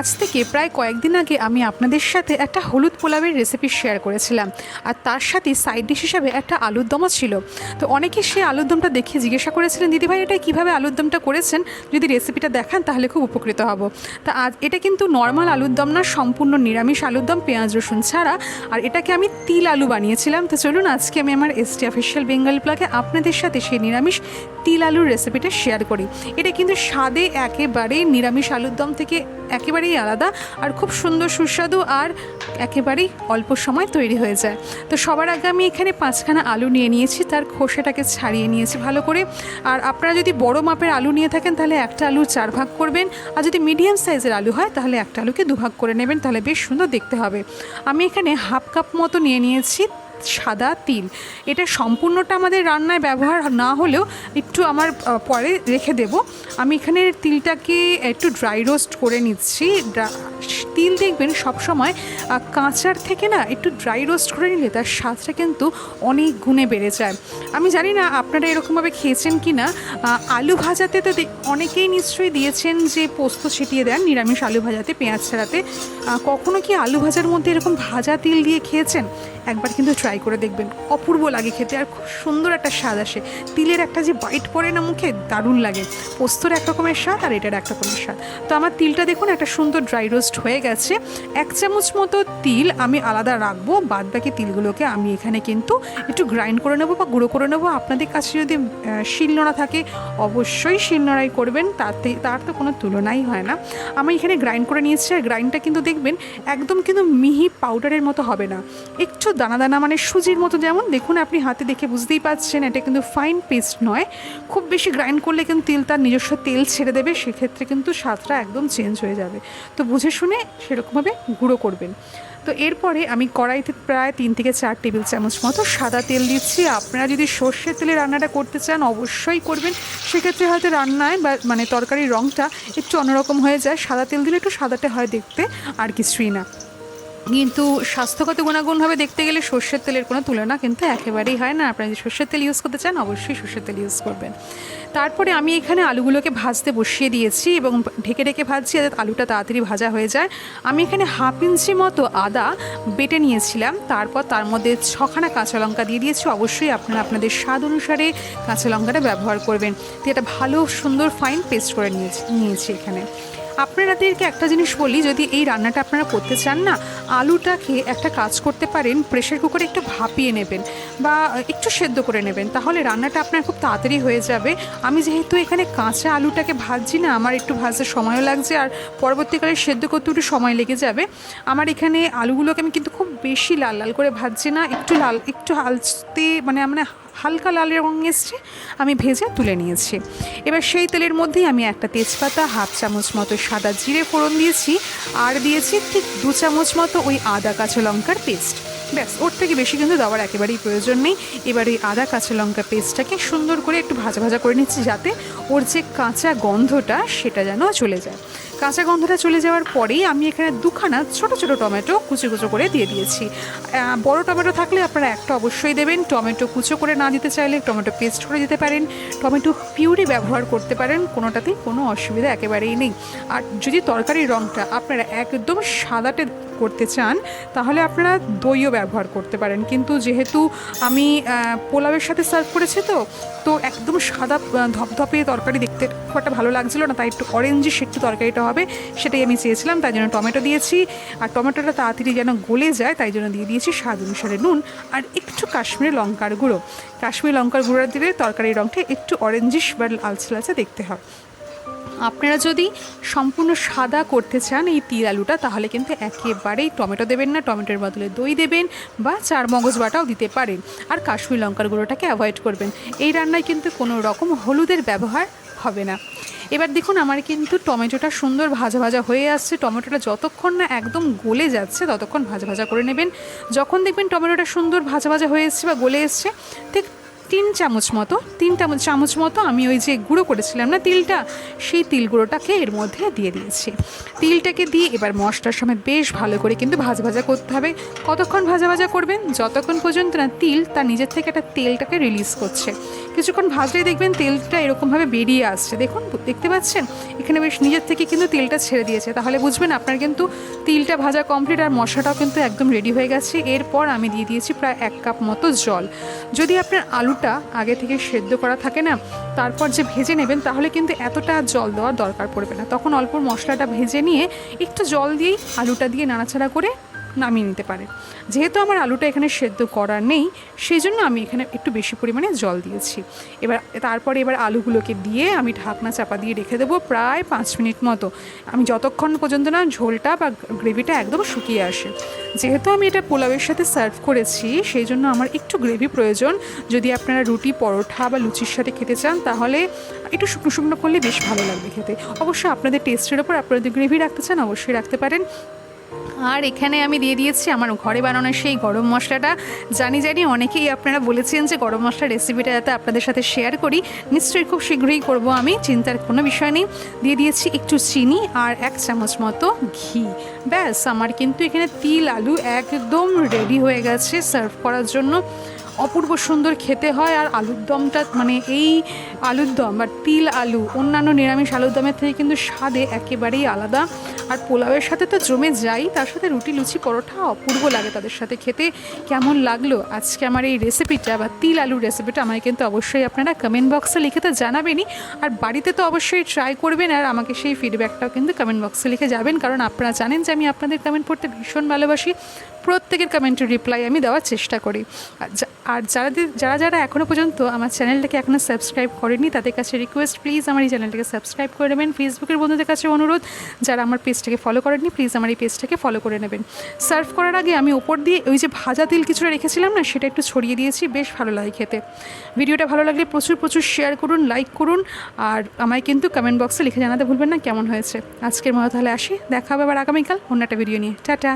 আজ থেকে প্রায় কয়েকদিন আগে আমি আপনাদের সাথে একটা হলুদ পোলাওয়ের রেসিপি শেয়ার করেছিলাম। আর তার সাথে সাইড ডিশ হিসাবে একটা আলুর দমও ছিল। তো অনেকে সেই আলুর দমটা দেখে জিজ্ঞাসা করেছিলেন দিদিভাই এটা কীভাবে আলুর দমটা করেছেন? যদি রেসিপিটা দেখান, তাহলে খুব উপকৃত হব। তা আজ এটা কিন্তু নর্মাল আলুর দম না, সম্পূর্ণ নিরামিষ আলুর দম, পেঁয়াজ, রসুন ছাড়া। আর এটাকে আমি তিল আলু বানিয়েছিলাম। তো চলুন, আজকে আমি আমার এসটি অফিসিয়াল বেঙ্গল প্লাগে আপনাদের সাথে সেই নিরামিষ তিল আলুর রেসিপিটা শেয়ার করি। এটা কিন্তু স্বাদে একেবারেই নিরামিষ আলুর দম থেকে একেবারেই আলাদা আর খুব সুন্দর, সুস্বাদু আর একেবারেই অল্প সময় তৈরি হয়ে যায়। তো সবার আগে আমি এখানে পাঁচখানা আলু নিয়ে নিয়েছি, তার খোসাটাকে ছাড়িয়ে নিয়েছি ভালো করে। আর আপনারা যদি বড় মাপের আলু নিয়ে থাকেন, তাহলে একটা আলু চার ভাগ করবেন। আর যদি মিডিয়াম সাইজের আলু হয়, তাহলে একটা আলুকে দুভাগ করে নেবেন, তাহলে বেশ সুন্দর দেখতে হবে। আমি এখানে হাফ কাপ মতো নিয়ে নিয়েছি সাদা তিল। এটা সম্পূর্ণটা আমাদের রান্নায় ব্যবহার না হলেও একটু আমার পরে রেখে দেব। আমি এখানে তিলটাকে একটু ড্রাই রোস্ট করে নিচ্ছি। তিল দেখবেন সবসময় কাঁচার থেকে না একটু ড্রাই রোস্ট করে নিলে তার স্বাদটা কিন্তু অনেক গুণে বেড়ে যায়। আমি জানি না আপনারা এরকমভাবে খেয়েছেন কি না। আলু ভাজাতে তো অনেকেই নিশ্চয়ই দিয়েছেন যে পোস্ত ছিটিয়ে দেন, নিরামিষ আলু ভাজাতে, পেঁয়াজ ছাড়াতে। কখনো কি আলু ভাজার মধ্যে এরকম ভাজা তিল দিয়ে খেয়েছেন? একবার কিন্তু ট্রাই করে দেখবেন। অপূর্ব লাগে খেতে আর খুব সুন্দর একটা স্বাদ আসে। তিলের একটা যে বাইট পড়ে না মুখে, দারুণ লাগে। পোস্তর এক রকমের স্বাদ আর এটার এক রকমের স্বাদ। তো আমার তিলটা দেখুন, একটা সুন্দর ড্রাই রোস্ট হয়ে গেছে। এক চামচ মতো তিল আমি আলাদা রাখব বাদ বাকি তিলগুলোকে আমি এখানে কিন্তু একটু গ্রাইন্ড করে নেব বা গুঁড়ো করে নেব। আপনাদের কাছে যদি শিলনোড়া থাকে, অবশ্যই শিলনোড়াই করবেন। তাতে, তার তো কোনো তুলনাই হয় না। আমি এখানে গ্রাইন্ড করে নিয়েছি আর গ্রাইন্ডটা কিন্তু দেখবেন, একদম কিন্তু মিহি পাউডারের মতো হবে না। একটু দানা দানা মানে সুজির মতো যেমন, দেখুন আপনি হাতে দেখে বুঝতেই পাচ্ছেন এটা কিন্তু ফাইন পেস্ট নয়। খুব বেশি গ্রাইন্ড করলে কিন্তু তেল তার নিজস্ব তেল ছেড়ে দেবে, সেক্ষেত্রে কিন্তু স্বাদটা একদম চেঞ্জ হয়ে যাবে। তো বুঝে শুনে সেরকমভাবে গুঁড়ো করবেন। তো এরপরে আমি কড়াইতে প্রায় তিন থেকে চার টেবিল চামচ মতো সাদা তেল দিচ্ছি। আপনারা যদি সর্ষের তেলে রান্নাটা করতে চান, অবশ্যই করবেন। সেক্ষেত্রে হয়তো রান্নায় বা মানে তরকারির রঙটা একটু অন্যরকম হয়ে যায়। সাদা তেল দিলে একটু সাদাটে হয় দেখতে, আর কিছুই না। কিন্তু স্বাস্থ্যগত গুণাগুণভাবে দেখতে গেলে সর্ষের তেলের কোনো তুলনা কিন্তু একেবারেই হয় না। আপনারা যদি সর্ষের তেল ইউজ করতে চান, অবশ্যই সর্ষের তেল ইউজ করবেন। তারপরে আমি এখানে আলুগুলোকে ভাজতে বসিয়ে দিয়েছি এবং ঢেকে ঢেকে ভাজছি যাতে আলুটা তাড়াতাড়ি ভাজা হয়ে যায়। আমি এখানে হাফ ইঞ্চি মতো আদা বেটে নিয়েছিলাম। তারপর তার মধ্যে ছখানা কাঁচা লঙ্কা দিয়ে দিয়েছি। অবশ্যই আপনারা আপনাদের স্বাদ অনুসারে কাঁচা লঙ্কাটা ব্যবহার করবেন। তো এটা ভালো, সুন্দর ফাইন পেস্ট করে নিয়েছি নিয়েছি এখানে। আপনাদেরকে একটা জিনিস বলি, যদি এই রান্নাটা আপনারা করতে চান না, আলুটাকে একটা কাজ করতে পারেন প্রেশার কুকারে একটু ভাপিয়ে নেবেন বা একটু সেদ্ধ করে নেবেন, তাহলে রান্নাটা আপনার খুব তাড়াতাড়ি হয়ে যাবে। আমি যেহেতু এখানে কাঁচা আলুটাকে ভাজছি না, আমার একটু ভাজতে সময়ও লাগছে আর পরবর্তীকালে সেদ্ধ করতে একটু সময় লেগে যাবে। আমার এখানে আলুগুলোকে আমি কিন্তু খুব বেশি লাল লাল করে ভাজছি না, একটু লাল, একটু হালতে মানে মানে হালকা লাল রঙ এসছে, আমি ভেজে তুলে নিয়েছি। এবার সেই তেলের মধ্যেই আমি একটা তেজপাতা, হাফ চামচ মতো সাদা জিরে ফোড়ন দিয়েছি, আর দিয়েছি ঠিক দু চামচ মতো ওই আদা কাঁচা লঙ্কার পেস্ট। ব্যাস, ওর থেকে বেশি কিন্তু দেওয়ার একেবারেই প্রয়োজন নেই। এবার ওই আদা কাঁচা লঙ্কা পেস্টটাকে সুন্দর করে একটু ভাজা ভাজা করে নিচ্ছি যাতে ওর যে কাঁচা গন্ধটা সেটা যেন চলে যায়। কাঁচা গন্ধটা চলে যাওয়ার পরেই আমি এখানে দুখানা ছোট ছোট টমেটো কুচো কুচো করে দিয়ে দিয়েছি। বড় টমেটো থাকলে আপনারা একটা অবশ্যই দেবেন। টমেটো কুচো করে না দিতে চাইলে টমেটো পেস্ট করে দিতে পারেন। টমেটো পিউরি ব্যবহার করতে পারেন, কোনোটাতেই কোনো অসুবিধা একেবারেই নেই। আর যদি তরকারির রঙটা আপনারা একদম সাদাটে করতে চান, তাহলে আপনারা দইও ব্যবহার করতে পারেন। কিন্তু যেহেতু আমি পোলাওয়ের সাথে সার্ভ করেছি তো তো একদম সাদা ধপধপে তরকারি দেখতে খুব একটা ভালো লাগছিল না, তাই একটু অরেঞ্জিশ একটু তরকারিটা হবে, সেটাই আমি চেয়েছিলাম, তাই জন্য টমেটো দিয়েছি। আর টমেটোটা তাড়াতাড়ি যেন গলে যায়, তাই জন্য দিয়ে দিয়েছি স্বাদ অনুসারে নুন, আর একটু কাশ্মীরি লঙ্কার গুঁড়ো। কাশ্মীরি লঙ্কার গুঁড়ো দিলে তরকারির রঙটা একটু অরেঞ্জিশ বা লালচে লালচে দেখতে হয়। আপনারা যদি সম্পূর্ণ সাদা করতে চান এই তিল আলুটা, তাহলে কিন্তু একেবারেই টমেটো দেবেন না। টমেটোর বদলে দই দেবেন বা চার মগজ বাটাও দিতে পারেন। আর কাশ্মীর লঙ্কার গুঁড়োটাকে অ্যাভয়েড করবেন। এই রান্নায় কিন্তু কোনো রকম হলুদের ব্যবহার হবে না। এবার দেখুন, আমার কিন্তু টমেটোটা সুন্দর ভাজা ভাজা হয়ে আসছে। টমেটোটা যতক্ষণ না একদম গলে যাচ্ছে, ততক্ষণ ভাজা ভাজা করে নেবেন। যখন দেখবেন টমেটোটা সুন্দর ভাজা ভাজা হয়ে এসছে বা গলে এসছে, ঠিক তিন চামচ মতো, তিন চামচ চামচ মতো আমি ওই যে গুঁড়ো করেছিলাম না তিলটা, সেই তিল গুঁড়োটাকে এর মধ্যে দিয়ে দিয়েছি। তিলটাকে দিয়ে এবার মশলার সময় বেশ ভালো করে কিন্তু ভাজা ভাজা করতে হবে। কতক্ষণ ভাজা ভাজা করবেন? যতক্ষণ পর্যন্ত না তিল তার নিজের থেকে একটা তেলটাকে রিলিজ করছে। কিছুক্ষণ ভাজলেই দেখবেন তেলটা এরকমভাবে বেরিয়ে আসছে। দেখুন, দেখতে পাচ্ছেন? এখানে বেশ নিজের থেকে কিন্তু তেলটা ছেড়ে দিয়েছে। তাহলে বুঝবেন আপনার কিন্তু তিলটা ভাজা কমপ্লিট আর মশলাটাও কিন্তু একদম রেডি হয়ে গেছে। এরপর আমি দিয়ে দিয়েছি প্রায় এক কাপ মতো জল। যদি আপনার আলুটা আগে থেকে সেদ্ধ করা থাকে না, তারপর যে ভেজে নেবেন তাহলে কিন্তু এতটা জল দেওয়ার দরকার পড়বে না। তখন অল্প মশলাটা ভেজে নিয়ে একটু জল দিয়েই আলুটা দিয়ে নাড়াচাড়া করে নামিয়ে নিতে পারে। যেহেতু আমার আলুটা এখানে সেদ্ধ করা নেই সেই জন্য আমি এখানে একটু বেশি পরিমাণে জল দিয়েছি। এবার, তারপরে এবার আলুগুলোকে দিয়ে আমি ঢাকনা চাপা দিয়ে রেখে দেবো প্রায় পাঁচ মিনিট মতো। আমি যতক্ষণ পর্যন্ত না ঝোলটা বা গ্রেভিটা একদম শুকিয়ে আসে। যেহেতু আমি এটা পোলাওয়ের সাথে সার্ভ করেছি সেই জন্য আমার একটু গ্রেভি প্রয়োজন। যদি আপনারা রুটি পরোঠা বা লুচির সাথে খেতে চান, তাহলে একটু শুকনো শুকনো করলে বেশ ভালো লাগবে খেতে। অবশ্যই আপনাদের টেস্টের ওপর আপনারা যদি গ্রেভি রাখতে চান, অবশ্যই রাখতে পারেন। আর এখানে আমি দিয়ে দিয়েছি আমার ঘরে বানানো সেই গরম মশলাটা। জানি জানি অনেকেই আপনারা বলেছেন যে গরম মশলার রেসিপিটা যাতে আপনাদের সাথে শেয়ার করি। নিশ্চয়ই খুব শীঘ্রই করব আমি, চিন্তার কোনো বিষয় নেই। দিয়ে দিয়েছি একটু চিনি আর এক চামচ মতো ঘি। ব্যাস, আমার কিন্তু এখানে তিল, আলু একদম রেডি হয়ে গেছে সার্ভ করার জন্য। অপূর্ব সুন্দর খেতে হয় আর আলুর দমটা মানে এই আলুর দম বা তিল আলু, অন্যান্য নিরামিষ আলুর দমের থেকে কিন্তু স্বাদে একেবারেই আলাদা। আর পোলাওয়ের সাথে তো জমে যাই, তার সাথে রুটি, লুচি, পরোটা অপূর্ব লাগে তাদের সাথে খেতে। কেমন লাগল আজকে আমার এই রেসিপিটা বা তিল আলুর রেসিপিটা আমায় কিন্তু অবশ্যই আপনারা কমেন্ট বক্সে লিখে তো জানাবেনই। আর বাড়িতে তো অবশ্যই ট্রাই করবেন আর আমাকে সেই ফিডব্যাকটাও কিন্তু কমেন্ট বক্সে লিখে যাবেন। কারণ আপনারা জানেন যে আমি আপনাদের কমেন্ট পড়তে ভীষণ ভালোবাসি। প্রত্যেকের কমেন্টের রিপ্লাই আমি দেওয়ার চেষ্টা করি। আর যারা যারা যারা এখনও পর্যন্ত আমার চ্যানেলটাকে এখনও সাবস্ক্রাইব করেনি, তাদের কাছে রিকোয়েস্ট প্লিজ আমার এই চ্যানেলটাকে সাবস্ক্রাইব করে নেবেন। ফেসবুকের বন্ধুদের কাছে অনুরোধ, যারা আমার পেজটাকে ফলো করেননি প্লিজ আমার এই পেজটাকে ফলো করে নেবেন। সার্ভ করার আগে আমি ওপর দিয়ে ওই যে ভাজা তিল কিছুটা রেখেছিলাম না, সেটা একটু ছড়িয়ে দিয়েছি, বেশ ভালো লাগে খেতে। ভিডিওটা ভালো লাগলে প্রচুর প্রচুর শেয়ার করুন লাইক করুন, আর আমায় কিন্তু কমেন্ট বক্সে লিখে জানাতে ভুলবেন না, কেমন হয়েছে। আজকের মতো তাহলে আসি, দেখা হবে আবার আগামীকাল অন্য একটা ভিডিও নিয়ে। টাটা!